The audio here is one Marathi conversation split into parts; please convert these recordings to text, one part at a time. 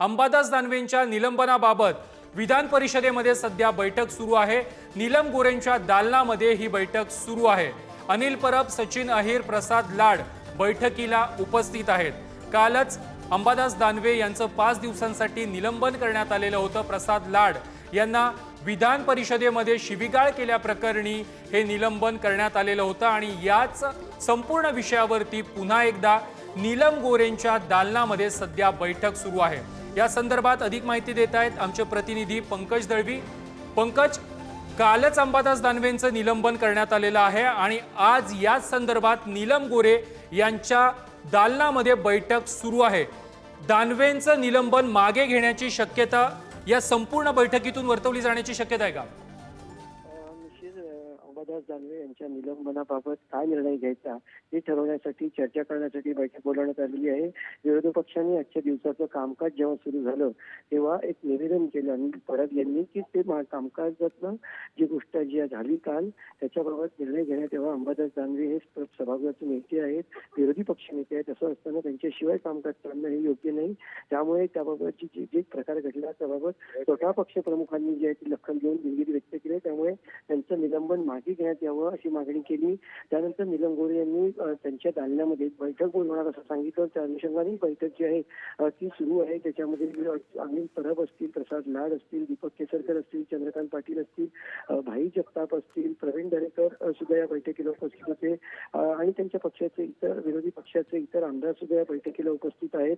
अंबादास दानवेंच्या निलंबनाबाबत विधान परिषदेमध्ये सध्या बैठक सुरू आहे. नीलम गोरेंच्या दालनामध्ये ही बैठक सुरू आहे. अनिल परब सचिन अहिर प्रसाद लाड बैठकीला उपस्थित आहेत. कालच अंबादास दानवे यांचं पाच दिवसांसाठी निलंबन करण्यात आलेलं होतं. प्रसाद लाड यांना विधान परिषदेमध्ये शिविगाळ केल्याप्रकरणी हे निलंबन करण्यात आलेलं होतं आणि याच संपूर्ण विषयावरती पुन्हा एकदा नीलम गोरेंच्या दालनामध्ये सध्या बैठक सुरू आहे. या संदर्भात अधिक माहिती देत आहेत आमचे प्रतिनिधी पंकज दळवी. पंकज कालच अंबादास दानवेंचं निलंबन करण्यात आलेलं आहे आणि आज याच संदर्भात नीलम गोरे यांच्या दालनामध्ये बैठक सुरू आहे. दानवेंचं निलंबन मागे घेण्याची शक्यता या संपूर्ण बैठकीतून वर्तवली जाण्याची शक्यता आहे का? बशीर अंबादास दानवे यांच्या निलंबनाबाबत काय निर्णय घ्यायचा हे ठरवण्यासाठी चर्चा करण्यासाठी बैठक बोलावण्यात आलेली आहे. विरोधी पक्षांनी आजच्या दिवसाचं कामकाज जेव्हा सुरू झालं तेव्हा एक निवेदन केलं अनिल परब यांनी की ते मा- कामकाजातनं जी गोष्ट जी झाली काल त्याच्याबाबत निर्णय घेण्यात तेव्हा अंबादास दानवे हे सभागृहाचे नेते आहेत विरोधी पक्ष नेते आहेत. असं असताना त्यांच्याशिवाय कामकाज करणं हे योग्य नाही. त्यामुळे त्याबाबतची जी जे प्रकार घडला त्याबाबत स्वतः पक्ष प्रमुखांनी जे आहे ती दखल घेऊन दिलगिरी व्यक्त केली त्यामुळे त्यामुळे त्यांचं निलंबन मागे घेण्यात यावं अशी मागणी केली. त्यानंतर निलम गोरे यांनी त्यांच्या दालनामध्ये बैठक बोलवणार असं सांगितलं. त्या अनुषंगाने बैठक जी आहे ती सुरू आहे. त्याच्यामध्ये अनिल परब असतील प्रसाद लाड असतील दीपक केसरकर असतील चंद्रकांत पाटील असतील भाई जगताप असतील प्रवीण दरेकर सुद्धा या बैठकीला उपस्थित होते. आणि त्यांच्या पक्षाचे इतर विरोधी पक्षाचे इतर आमदार सुद्धा या बैठकीला उपस्थित आहेत.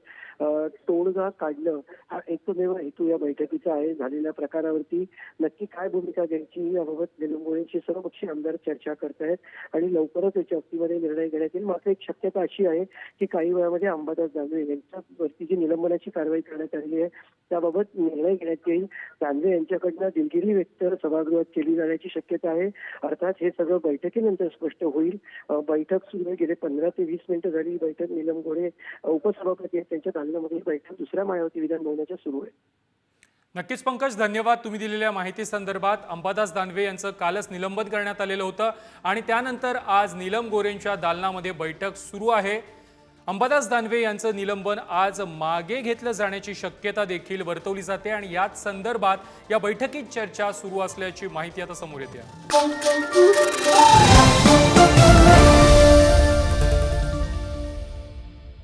तोडगा काढणं हा एकमेव हेतू या बैठकीचा आहे झालेल्या प्रकारावरती. नक्की काय भूमिका घ्यायची याबाबत निलंबोळेंचे सर्वपक्षीय आमदार चर्चा करत आहेत आणि लवकरच याच्या बाबतीमध्ये निर्णय घेण्यात येईल. मात्र एक शक्यता अशी आहे की काही वेळामध्ये अंबादास दानवे यांच्यावरती जी निलंबनाची कारवाई करण्यात आलेली आहे त्याबाबत निर्णय घेण्यात येईल. दानवे यांच्याकडनं दिलगिरी व्यक्त सभागृहात केली जाण्याची शक्यता आहे. अर्थात हे सगळं बैठकीनंतर स्पष्ट होईल. बैठक सुरू आहे. गेले पंधरा ते वीस मिनिटं झाली. बैठक निलम गोडे उपसभापती आहेत. त्यांच्या दालनामध्ये बैठक दुसऱ्या मायावती विधान भवनाच्या सुरू आहे. नक्कीच पंकज धन्यवाद तुम्ही दिलेल्या माहिती संदर्भात. अंबादास दानवे यांचं कालच निलंबन करण्यात आलेलं होतं आणि त्यानंतर आज नीलम गोरेंच्या दालनामध्ये बैठक सुरू आहे. अंबादास दानवे यांचं निलंबन आज मागे घेतलं जाण्याची शक्यता देखील वर्तवली जाते आणि याच संदर्भात या बैठकीत चर्चा सुरू असल्याची माहिती आता समोर येते.